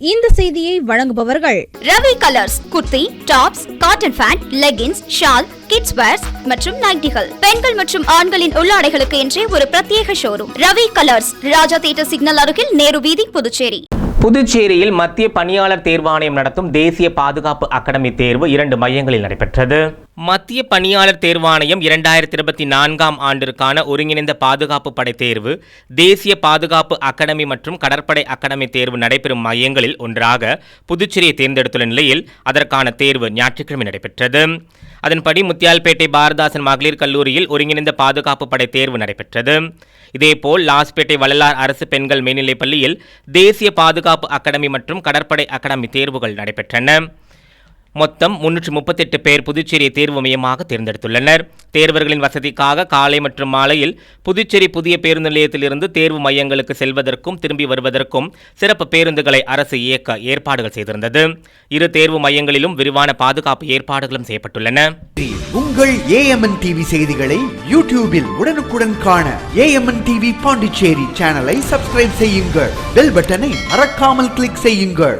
இந்த செய்தியை வழங்குபவர்கள் Ravi Colours kurti tops cotton pant leggings shawl kids wears மற்றும் நைட்டிகள். பெண்கள் மற்றும் ஆண்களின் உள்ளாடைகளுக்கு என்றே ஒரு பிரத்யேக showroom. Ravi Colours Raja theatre signal அருகில் நேரு வீதி புதுச்சேரி. புதுச்சேரியில் மத்திய பணியாளர் தேர்வாணையம் நடத்தும் தேசிய பாதுகாப்பு அகாடமி தேர்வு இரண்டு மையங்களில் நடைபெற்றது. மத்திய பணியாளர் தேர்வாணையம் இரண்டாயிரத்தி இருபத்தி நான்காம் ஆண்டிற்கான ஒருங்கிணைந்த பாதுகாப்பு படை தேர்வு தேசிய பாதுகாப்பு அகாடமி மற்றும் கடற்படை அகாடமி தேர்வு நடைபெறும் மையங்களில் ஒன்றாக புதுச்சேரியை தேர்ந்தெடுத்துள்ள நிலையில் அதற்கான தேர்வு ஞாயிற்றுக்கிழமை நடைபெற்றது. அதன்படி முத்தியால்பேட்டை பாரதாசன் மகளிர் கல்லூரியில் ஒருங்கிணைந்த பாதுகாப்பு படை தேர்வு நடைபெற்றது. இதேபோல் லாஸ்பேட்டை வள்ளலார் அரசு பெண்கள் மேல்நிலைப் பள்ளியில் தேசிய பாதுகாப்பு அகாடமி மற்றும் கடற்படை அகாடமி தேர்வுகள் நடைபெற்றன. மொத்தம் முன்னூற்றி முப்பத்தெட்டு பேர் புதுச்சேரியை தேர்வு மையமாக தேர்ந்தெடுத்துள்ளனர். தேர்வர்களின் வசதிக்காக காலை மற்றும் மாலையில் புதுச்சேரி புதிய பேருந்து நிலையத்திலிருந்து தேர்வு மையங்களுக்கு செல்வதற்கும் திரும்பி வருவதற்கும் சிறப்பு பேருந்துகளை அரசு இயக்க ஏற்பாடுகள் செய்திருந்தது. இரு தேர்வு மையங்களிலும் விரிவான பாதுகாப்பு ஏற்பாடுகளும் செய்யப்பட்டுள்ளன. உங்கள் ஏஎம்என் டிவி செய்திகளை யூடியூபில் உடனுக்குடன் காண ஏஎம்என் டிவி பாண்டிச்சேரி சேனலை சப்ஸ்கிரைப் செய்யுங்கள். பெல் பட்டனை மறக்காமல் கிளிக் செய்யுங்கள்.